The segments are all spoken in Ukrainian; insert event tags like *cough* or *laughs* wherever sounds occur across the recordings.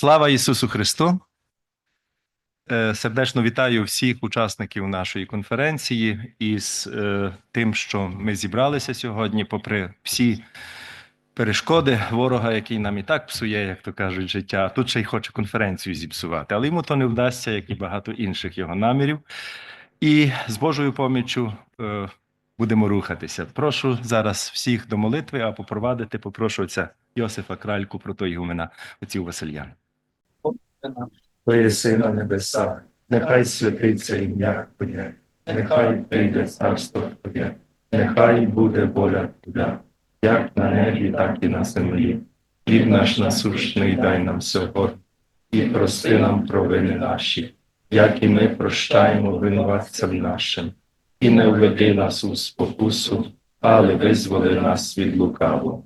Слава Ісусу Христу! Е, Сердечно вітаю всіх учасників нашої конференції із е, тим, що ми зібралися сьогодні, попри всі перешкоди ворога, який нам і так псує, як то кажуть, життя. Тут ще й хоче конференцію зіпсувати, але йому то не вдасться, як і багато інших його намірів. І з Божою поміччю е, будемо рухатися. Прошу зараз всіх до молитви, а попровадити попрошу отця Йосифа Кральку, протоігумена отців Васильян. Твоє сина небеса, нехай святиться ім'я Твоє, нехай прийде царство Твоє, нехай буде воля Твоя, як на небі, так і на землі. Хліб наш насущний дай нам сьогодні, і прости нам провини наші, як і ми прощаємо винуватцям нашим, і не введи нас у спокусу, але визволи нас від лукавого.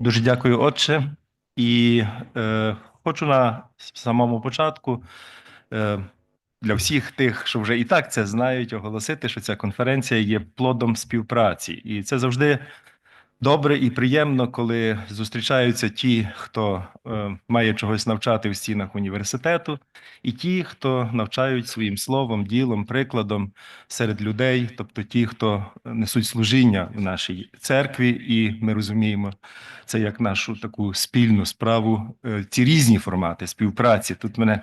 Дуже дякую, Отче. І е, хочу на самому початку е, для всіх тих, що вже і так це знають, оголосити, що ця конференція є плодом співпраці. І це завжди добре і приємно, коли зустрічаються ті, хто е, має чогось навчати в стінах університету, і ті, хто навчають своїм словом, ділом, прикладом серед людей, тобто ті, хто несуть служіння в нашій церкві, і ми розуміємо це як нашу таку спільну справу. е, Ці різні формати співпраці. Тут мене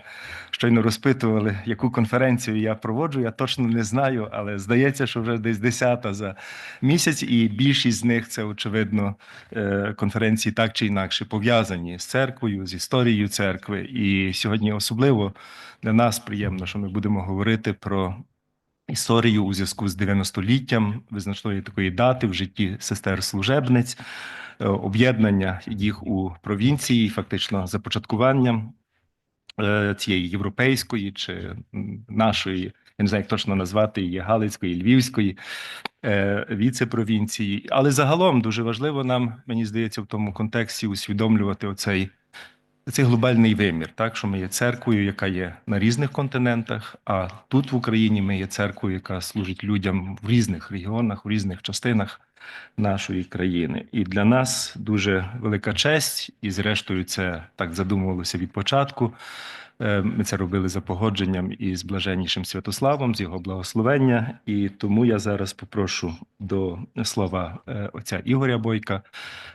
щойно розпитували, яку конференцію я проводжу. Я точно не знаю, але здається, що вже десь десята за місяць, і більшість з них це очевидно е, конференції так чи інакше пов'язані з церквою, з історією церкви. І сьогодні особливо для нас приємно, що ми будемо говорити про. Історію у зв'язку з 90-літтям визначної такої дати в житті сестер служебниць, е, об'єднання їх у провінції, фактично започаткування е, цієї європейської чи нашої, я не знаю, як точно назвати її Галицької, Львівської віце-провінції. Але загалом дуже важливо нам, мені здається, в тому контексті усвідомлювати оцей. Цей глобальний вимір, так що ми є церквою, яка є на різних континентах. А тут в Україні ми є церквою, яка служить людям в різних регіонах, в різних частинах нашої країни. І для нас дуже велика честь, і зрештою, це так задумувалося від початку. Е, Ми це робили за погодженням із блаженнішим Святославом, з його благословення. І тому я зараз попрошу до слова е, отця Ігоря Бойка,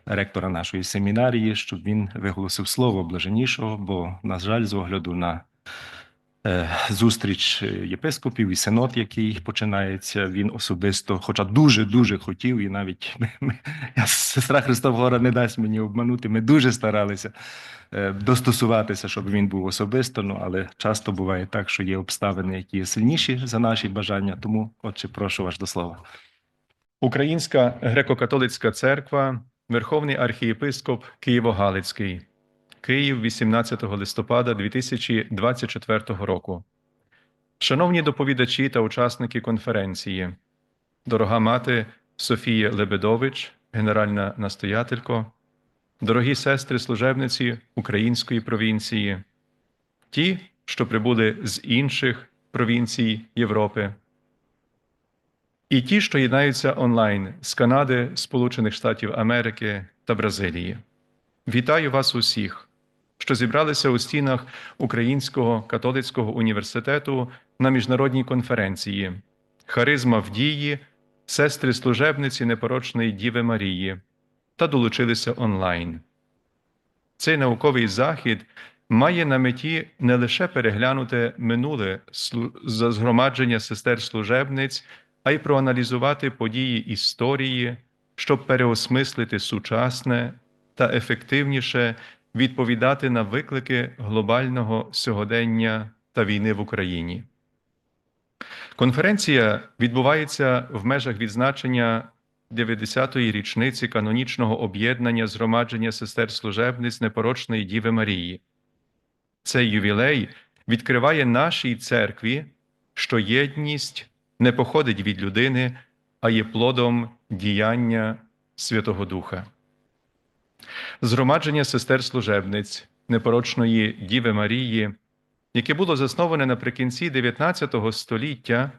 ректора нашої семінарії, щоб він виголосив слово блаженнішого, бо, на жаль, з огляду на зустріч єпископів і синод, який починається, він особисто, хоча дуже дуже хотів, і навіть *laughs* ми, я, сестра Христовгора не дасть мені обманути. Ми дуже старалися е, достосуватися, щоб він був особисто. Ну але часто буває так, що є обставини, які є сильніші за наші бажання. Тому, отче, прошу вас до слова. Українська греко-католицька церква, Верховний архієпископ Києво-Галицький, Київ, 18 листопада 2024 року. Шановні доповідачі та учасники конференції, дорога мати Софія Лебедович, генеральна настоятелько, дорогі сестри служебниці Української провінції, ті, що прибули з інших провінцій Європи, і ті, що єднаються онлайн з Канади, Сполучених Штатів Америки та Бразилії. Вітаю вас усіх, що зібралися у стінах Українського католицького університету на міжнародній конференції Харизма в дії, сестри служебниці непорочної Діви Марії та долучилися онлайн. Цей науковий захід має на меті не лише переглянути минуле згромадження сестер служебниць, а й проаналізувати події історії, щоб переосмислити сучасне та ефективніше відповідати на виклики глобального сьогодення та війни в Україні. Конференція відбувається в межах відзначення 90-ї річниці канонічного об'єднання згромадження сестер служебниць непорочної Діви Марії. Цей ювілей відкриває нашій церкві, що єдність не походить від людини, а є плодом діяння Святого Духа. Згромадження сестер служебниць непорочної Діви Марії, яке було засноване наприкінці 19 століття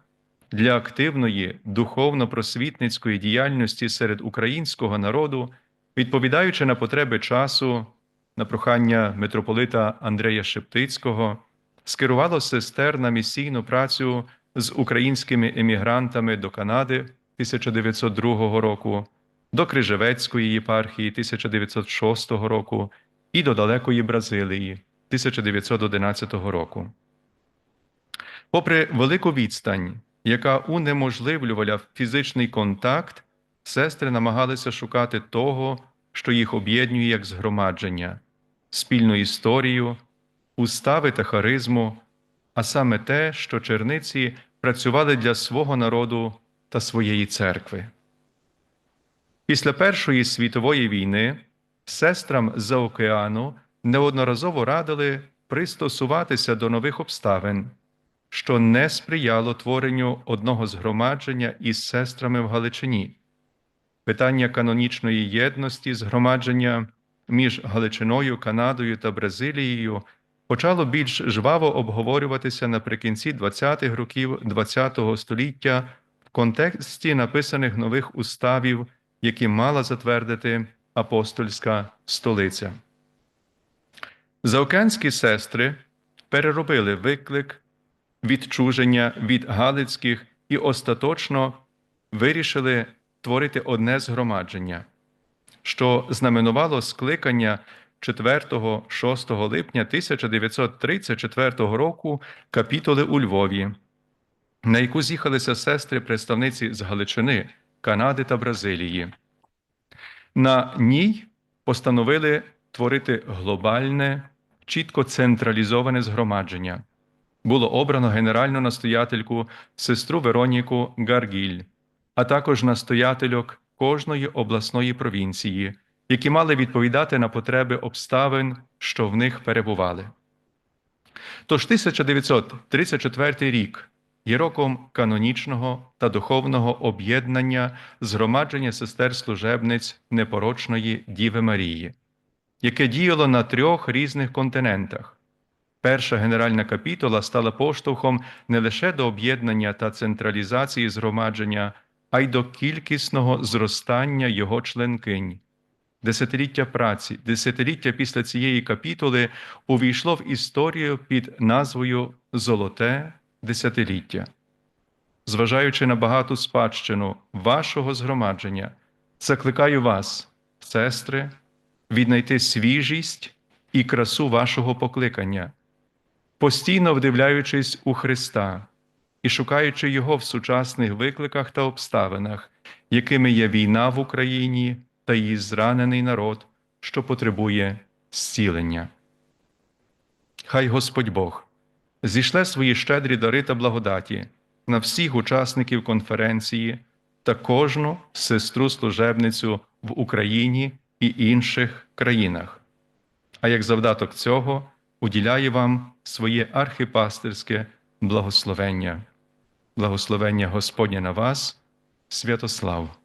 для активної духовно-просвітницької діяльності серед українського народу, відповідаючи на потреби часу, на прохання митрополита Андрея Шептицького скерувало сестер на місійну працю з українськими емігрантами до Канади 1902 року, до Крижевецької єпархії 1906 року і до далекої Бразилії 1911 року. Попри велику відстань, яка унеможливлювала фізичний контакт, сестри намагалися шукати того, що їх об'єднує як згромадження, спільну історію, устави та харизму, а саме те, що черниці працювали для свого народу та своєї церкви. Після Першої світової війни сестрам з-за океану неодноразово радили пристосуватися до нових обставин, що не сприяло творенню одного згромадження із сестрами в Галичині. Питання канонічної єдності згромадження між Галичиною, Канадою та Бразилією почало більш жваво обговорюватися наприкінці 20-х років ХХ століття в контексті написаних нових уставів, які мала затвердити апостольська столиця. Заокеанські сестри переробили виклик відчуження від галицьких і остаточно вирішили творити одне згромадження, що знаменувало скликання 4-6 липня 1934 року капітули у Львові, на яку з'їхалися сестри представниці з Галичини, Канади та Бразилії. На ній постановили творити глобальне, чітко централізоване згромадження. Було обрано генеральну настоятельку сестру Вероніку Гаргіль, а також настоятельок кожної обласної провінції, які мали відповідати на потреби обставин, що в них перебували. Тож 1934 рік є роком канонічного та духовного об'єднання згромадження сестер служебниць непорочної Діви Марії, яке діяло на трьох різних континентах. Перша генеральна капітула стала поштовхом не лише до об'єднання та централізації згромадження, а й до кількісного зростання його членкинь. Десятиліття праці, десятиліття після цієї капітули увійшло в історію під назвою Золоте десятиліття. Зважаючи на багату спадщину вашого згромадження, закликаю вас, сестри, віднайти свіжість і красу вашого покликання, постійно вдивляючись у Христа і шукаючи Його в сучасних викликах та обставинах, якими є війна в Україні та її зранений народ, що потребує зцілення. Хай Господь Бог зійшле свої щедрі дари та благодаті на всіх учасників конференції та кожну сестру служебницю в Україні і інших країнах. А як завдаток цього уділяє вам своє архипастерське благословення. Благословення Господнє на вас, Святослав.